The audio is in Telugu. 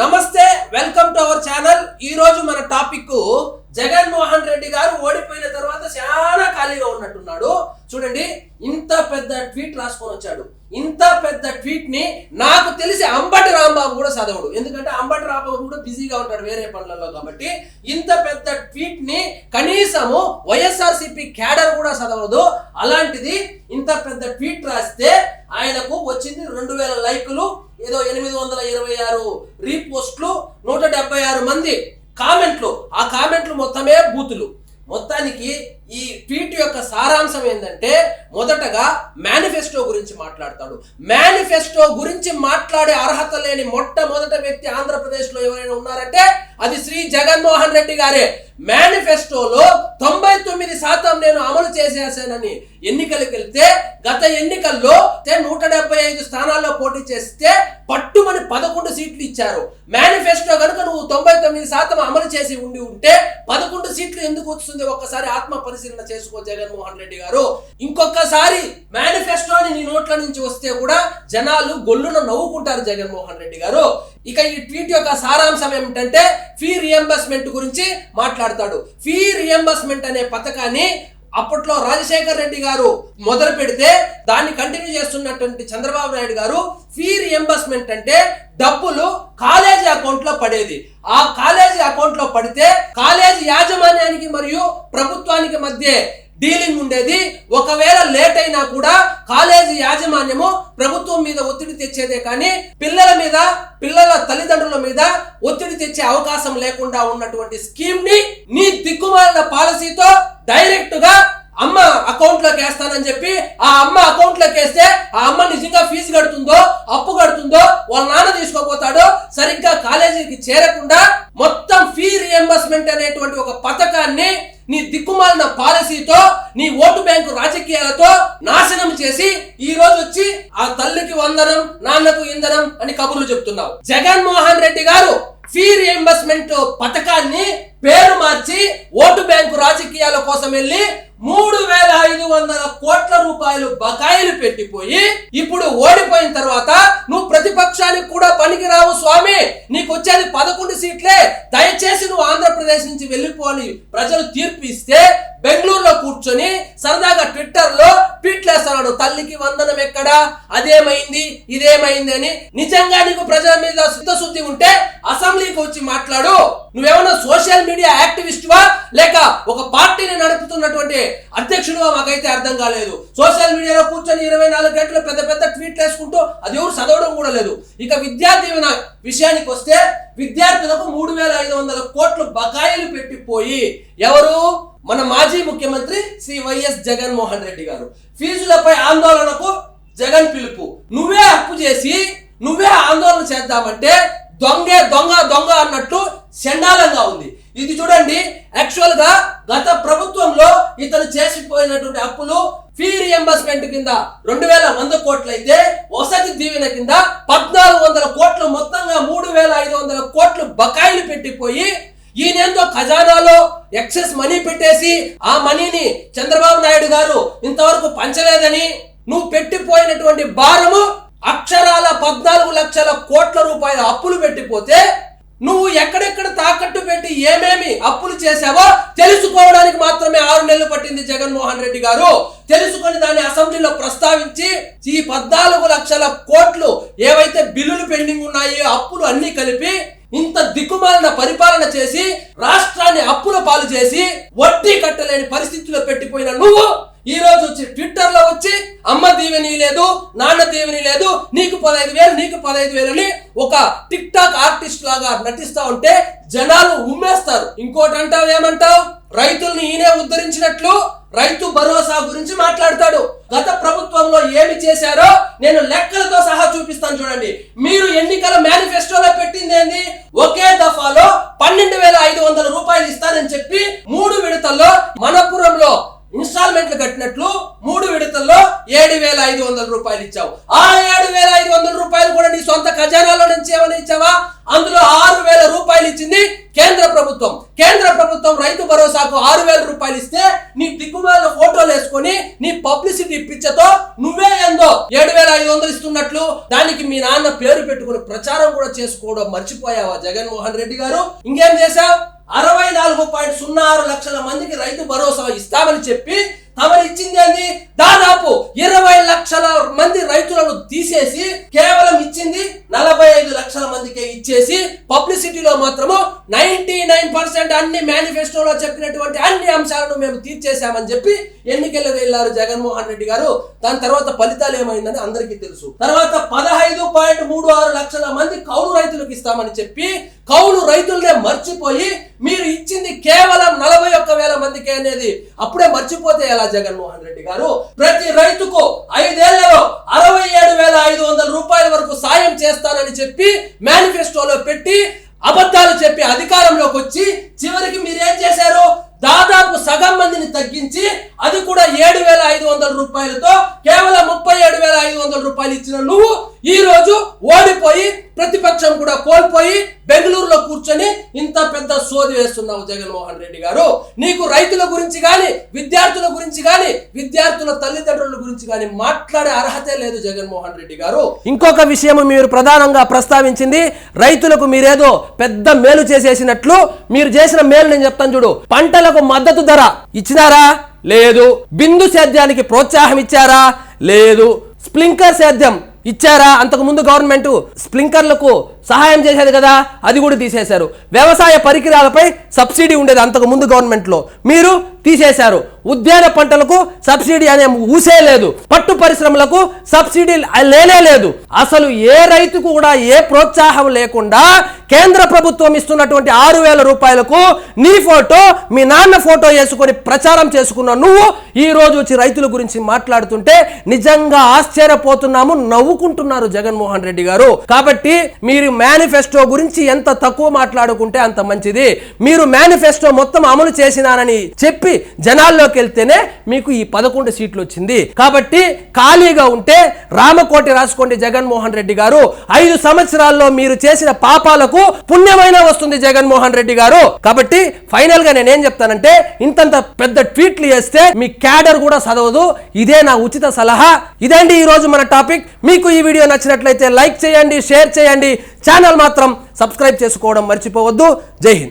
నమస్తే వెల్కమ్ టు అవర్ ఛానల్ ఈ రోజు మన టాపిక్ జగన్మోహన్ రెడ్డి గారు ఓడిపోయిన తర్వాత చాలా ఖాళీగా ఉన్నట్టున్నాడు. చూడండి ఇంత పెద్ద ట్వీట్ రాసుకొని వచ్చాడు. ఇంత పెద్ద ట్వీట్ని నాకు తెలిసి అంబటి రాంబాబు కూడా చదవడు ఎందుకంటే అంబటి రాంబాబు కూడా బిజీగా ఉంటాడు వేరే పనులలో కాబట్టి. ఇంత పెద్ద ట్వీట్ని కనీసము వైఎస్ఆర్సీపీ క్యాడర్ కూడా చదవదు అలాంటిది ఇంత పెద్ద ట్వీట్ రాస్తే ఆయనకు వచ్చింది రెండు వేల లైకులు ఏదో ఎనిమిది వందల ఇరవై ఆరు రీపోస్ట్లు నూట డెబ్బై ఆరు మంది కామెంట్లు ఆ కామెంట్లు మొత్తమే బూతులు. మొత్తానికి ఈ ట్వీట్ యొక్క సారాంశం ఏంటంటే మొదటగా మేనిఫెస్టో గురించి మాట్లాడతాడు. మేనిఫెస్టో గురించి మాట్లాడే అర్హత లేని మొట్టమొదట వ్యక్తి ఆంధ్రప్రదేశ్లో ఎవరైనా ఉన్నారంటే అది శ్రీ జగన్మోహన్ రెడ్డి గారే. మేనిఫెస్టోలో తొంభై తొమ్మిది శాతం నేను అమలు చేసేసానని ఎన్నికలకు వెళ్తే గత ఎన్నికల్లో నూట డెబ్బై ఐదు స్థానాల్లో పోటీ చేస్తే పట్టుమని పదకొండు సీట్లు ఇచ్చారు. మేనిఫెస్టో కనుక నువ్వు తొంభై తొమ్మిది శాతం అమలు చేసి ఉండి ఉంటే పదకొండు సీట్లు ఎందుకు వస్తుంది? ఒక్కసారి ఆత్మ పరిశీలన చేసుకో జగన్మోహన్ రెడ్డి గారు. ఇంకొకసారి మేనిఫెస్టోని నీ నోట్ల నుంచి వస్తే కూడా జనాలు గొల్లున నవ్వుకుంటారు జగన్మోహన్ రెడ్డి గారు. ఇక ఈ ట్వీట్ యొక్క సారాంశం ఏమిటంటే ఫీ రియంబర్స్మెంట్ గురించి మాట్లాడతాడు. ఫీ రియంబర్స్మెంట్ అనే పథకాన్ని అప్పట్లో రాజశేఖర్ రెడ్డి గారు మొదలు పెడితే దాన్ని కంటిన్యూ చేస్తున్నటువంటి చంద్రబాబు నాయుడు గారు ఫీ రియంబర్స్మెంట్ అంటే డబ్బులు కాలేజీ అకౌంట్లో పడేది. ఆ కాలేజీ అకౌంట్లో పడితే కాలేజీ యాజమాన్యానికి మరియు ప్రభుత్వానికి మధ్య డీలింగ్ ఉండేది. ఒకవేళ లేట్ అయినా కూడా కాలేజీ యాజమాన్యము ప్రభుత్వం మీద ఒత్తిడి తెచ్చేదే కానీ పిల్లల మీద పిల్లల తల్లిదండ్రుల మీద ఒత్తిడి తెచ్చే అవకాశం లేకుండా ఉన్నటువంటి స్కీమ్ని నీ దిక్కుమాలిన పాలసీతో డైరెక్ట్గా అమ్మ అకౌంట్లోకి వేస్తానని చెప్పి ఆ అమ్మ అకౌంట్లోకి వేస్తే ఆ అమ్మ నిజంగా ఫీజు కడుతుందో అప్పు కడుతుందో వాళ్ళ నాన్న తీసుకోపోతాడో సరిగ్గా కాలేజీకి చేరకుండా మొత్తం ఫీ రియంబర్స్మెంట్ అనేటువంటి ఒక పథకాన్ని నీ దిక్కుమాలిన పాలసీతో నీ ఓటు బ్యాంక్ రాజకీయాలతో నాశనం చేసి ఈ రోజు వచ్చి ఆ తల్లికి నాన్నకు ఇంధనం అని కబుర్లు చెప్తున్నావు. జగన్మోహన్ రెడ్డి గారు ఫీ రియంబర్స్మెంట్ పథకాన్ని పేరు మార్చి ఓటు బ్యాంకు రాజకీయాల కోసం వెళ్ళి మూడు వేల ఐదు వందల కోట్ల రూపాయలు బకాయిలు పెట్టిపోయి ఇప్పుడు ఓడిపోయిన తర్వాత నువ్వు ప్రతిపక్షానికి కూడా పనికిరావు స్వామి. నీకు వచ్చేది పదకొండు సీట్లే. దయచేసి నువ్వు ఆంధ్రప్రదేశ్ నుంచి వెళ్ళిపోని ప్రజలు తీర్పు ఇస్తే బెంగళూరులో కూర్చొని సరదాగా ట్విట్టర్లో ట్వీట్లు వేస్తున్నాడు తల్లికి ఎక్కడా? అదేమైంది? ఇదేమైంది అని నిజంగా నీకు ప్రజల మీద శుద్ధశుద్ధి ఉంటే అసెంబ్లీకి వచ్చి మాట్లాడు. నువ్వేమన్నా సోషల్ మీడియా యాక్టివిస్టువా? లేక ఒక పార్టీని నడుపుతున్నటువంటి అధ్యక్షుడువా మాకైతే అర్థం కాలేదు. సోషల్ మీడియాలో కూర్చొని ఇరవై నాలుగు గంటలు పెద్ద పెద్ద ట్వీట్లు వేసుకుంటూ అది ఎవరు చదవడం కూడా లేదు. ఇక విద్యార్థి విషయానికి వస్తే విద్యార్థులకు మూడు వేల ఐదు వందల కోట్లు బకాయిలు పెట్టిపోయి ఎవరు? మన మాజీ ముఖ్యమంత్రి శ్రీ వైఎస్ జగన్మోహన్ రెడ్డి గారు. ఫీజులపై ఆందోళనకు జగన్ పిలుపు. నువ్వే అప్పు చేసి నువ్వే ఆందోళన చేద్దామంటే దొంగే దొంగ దొంగ అన్నట్టు చండాలంగా ఉంది. ఇది చూడండి యాక్చువల్గా గత ప్రభుత్వంలో ఇతను చేసిపోయినటువంటి అప్పులు ఫీ రియంబర్స్మెంట్ కింద రెండు వేల వంద కోట్లు అయితే వసతి దీవెన కింద పద్నాలుగు వందల కోట్లు మొత్తంగా మూడు వేల ఐదు వందల కోట్లు బకాయిలు పెట్టిపోయి ఈయనేందో ఖజానాలో ఎక్సెస్ మనీ పెట్టేసి ఆ మనీని చంద్రబాబు నాయుడు గారు ఇంతవరకు పంచలేదని నువ్వు పెట్టిపోయినటువంటి భారము అక్షరాల పద్నాలుగు లక్షల కోట్ల రూపాయల అప్పులు పెట్టిపోతే నువ్వు ఎక్కడెక్కడ తాకట్టు పెట్టి ఏమేమి అప్పులు చేశావో తెలుసుకోవడానికి మాత్రమే ఆరు నెలలు పట్టింది జగన్మోహన్ రెడ్డి గారు. తెలుసుకొని దాన్ని అసెంబ్లీలో ప్రస్తావించి ఈ పద్నాలుగు లక్షల కోట్లు ఏవైతే బిల్లులు పెండింగ్ ఉన్నాయో అప్పులు అన్ని కలిపి దిక్కుమాలిన పరిపాలన చేసి రాష్ట్రాన్ని అప్పుల పాలు చేసి వడ్డీ కట్టలేని పరిస్థితిలో పెట్టిపోయిన నువ్వు ఈ రోజు వచ్చి ట్విట్టర్లో వచ్చి అమ్మ దీవెని లేదు నాన్న దీవెని లేదు నీకు పదహైదు వేలు నీకు పదహైదు వేలు అని ఒక టిక్ టాక్ ఆర్టిస్ట్ లాగా నటిస్తా ఉంటే జనాలు ఉమ్మేస్తారు. ఇంకోటి అంటావు ఏమంటావు? రైతుల్ని ఈయనే ఉద్ధరించినట్లు రైతు భరోసా గురించి మాట్లాడతాడు. గత ప్రభుత్వంలో ఏమి చేశారో నేను లెక్కలతో సహా చూపిస్తాను చూడండి. మీరు ఎన్నికల మేనిఫెస్టోలో పెట్టింది ఏంది ఒకే దఫాలో పన్నెండు వేల ఐదు వందల రూపాయలు ఇస్తానని చెప్పి మూడు విడతల్లో మనపురంలో ఇన్స్టాల్మెంట్లు కట్టినట్లు మూడు విడతల్లో ఏడు వేల ఐదు వందల రూపాయలు ఇచ్చావు ఆ ఏడు వేల ఐదు వందల రూపాయలు కూడా నీ సొంత ఖజానాలో నుంచి ఏమైనా ఇచ్చావా? అందులో ఆరు వేల రూపాయలు ఇచ్చింది కేంద్ర ప్రభుత్వం. కేంద్ర ప్రభుత్వం రైతు భరోసాకు ఆరు వేల రూపాయలు ఇస్తే నీ దిక్కుమాల ఫోటోలు వేసుకొని నీ పబ్లిసిటీ పిచ్చతో నువ్వే ఏందో ఏడు వేల ఐదు వందలు ఇస్తున్నట్లు. దానికి మీ నాన్న పేరు పెట్టుకుని ప్రచారం కూడా చేసుకోవడం మర్చిపోయావా జగన్మోహన్ రెడ్డి గారు? ఇంకేం చేశావు? అరవై నాలుగు పాయింట్ సున్నా ఆరు లక్షల మందికి రైతు భరోసా ఇస్తామని చెప్పి తమరు ఇచ్చింది దాదాపు ఇరవై లక్షల మంది రైతులను తీసేసి పబ్లిసిటీలో మాత్రము నైన్టీ నైన్ పర్సెంట్ అన్ని మేనిఫెస్టోలో చెప్పినటువంటి అన్ని అంశాలను మేము తీర్చేశామని చెప్పి ఎన్నికలకు వెళ్ళారు జగన్మోహన్ రెడ్డి గారు. దాని తర్వాత ఫలితాలు ఏమైందని అందరికీ తెలుసు. తర్వాత పదహైదు పాయింట్ మూడు ఆరు లక్షల మంది కౌలు రైతులకు ఇస్తామని చెప్పి కౌలు రైతులనే మర్చిపోయి మీరు ఇచ్చింది కేవలం నలభై ఒక్క వేల మందికి అనేది అప్పుడే మర్చిపోతే ఎలా జగన్మోహన్ రెడ్డి గారు? ప్రతి రైతుకు ఐదేళ్ళలో అరవై ఏడు వేల ఐదు వందల రూపాయల వరకు సాయం చేస్తానని చెప్పి మేనిఫెస్టోలో పెట్టి వచ్చి చివరికి మీరేం చేశారు? దాదాపు సగం మందిని తగ్గించి అది కూడా ఏడు వేల ఐదు వందల రూపాయలతో కేవలం ముప్పై ఏడు వేల ఐదు వందల రూపాయలు ఇచ్చిన నువ్వు ఈ రోజు ఓడిపోయి ప్రతిపక్షం కూడా కోల్పోయి బెంగళూరులో కూర్చొని ఇంత పెద్ద సోది వేస్తున్నావు జగన్మోహన్ రెడ్డి గారు. నీకు రైతుల గురించి కానీ విద్యార్థుల గురించి కానీ విద్యార్థుల తల్లిదండ్రుల గురించి కానీ మాట్లాడే అర్హతే లేదు జగన్మోహన్ రెడ్డి గారు. ఇంకొక విషయం మీరు ప్రధానంగా ప్రస్తావించింది రైతులకు మీరేదో పెద్ద మేలు చేసేసినట్లు మీరు చేసిన మేలు నేను చెప్తాను చూడు. పంటలకు మద్దతు ధర ఇచ్చినారా? లేదు. బిందు సేద్యానికి ప్రోత్సాహం ఇచ్చారా? లేదు. స్ప్లింకర్ సేద్యం ఇచ్చారా? అంతకు ముందు గవర్నమెంట్ స్ప్లింకర్లకు సహాయం చేసేది కదా అది కూడా తీసేశారు. వ్యవసాయ పరికరాలపై సబ్సిడీ ఉండేది అంతకు ముందు గవర్నమెంట్లో. మీరు తీసేశారు. ఉద్యాన పంటలకు సబ్సిడీ అనే ఊసే లేదు. పట్టు పరిశ్రమలకు సబ్సిడీ లేనే లేదు. అసలు ఏ రైతుకు కూడా ఏ ప్రోత్సాహం లేకుండా కేంద్ర ప్రభుత్వం ఇస్తున్నటువంటి ఆరు వేల రూపాయలకు నీ ఫోటో మీ నాన్న ఫోటో వేసుకొని ప్రచారం చేసుకున్న నువ్వు ఈ రోజు వచ్చి రైతుల గురించి మాట్లాడుతుంటే నిజంగా ఆశ్చర్యపోతున్నాము నవ్వుకుంటున్నారు జగన్మోహన్ రెడ్డి గారు. కాబట్టి మీరు మేనిఫెస్టో గురించి ఎంత తక్కువ మాట్లాడుకుంటే అంత మంచిది. మీరు మేనిఫెస్టో మొత్తం అమలు చేసినానని చెప్పి జనాల్లోకి వెళ్తేనే మీకు ఈ పదకొండు సీట్లు వచ్చింది కాబట్టి ఖాళీగా ఉంటే రామకోటి రాసుకోండి జగన్మోహన్ రెడ్డి గారు. ఐదు సంవత్సరాల్లో మీరు చేసిన పాపాలకు పుణ్యమైన వస్తుంది జగన్మోహన్ రెడ్డి గారు. కాబట్టి ఫైనల్గా నేనేం చెప్తానంటే ఇంతంత పెద్ద ట్వీట్లు చేస్తే మీ క్యాడర్ కూడా చదవదు. ఇదే నా ఉచిత సలహా. ఇదండి ఈ రోజు మన టాపిక్. మీకు ఈ వీడియో నచ్చినట్లయితే లైక్ చేయండి షేర్ చేయండి. ఛానల్ మాత్రం సబ్స్క్రైబ్ చేసుకోవడం మర్చిపోవద్దు. జై హింద్.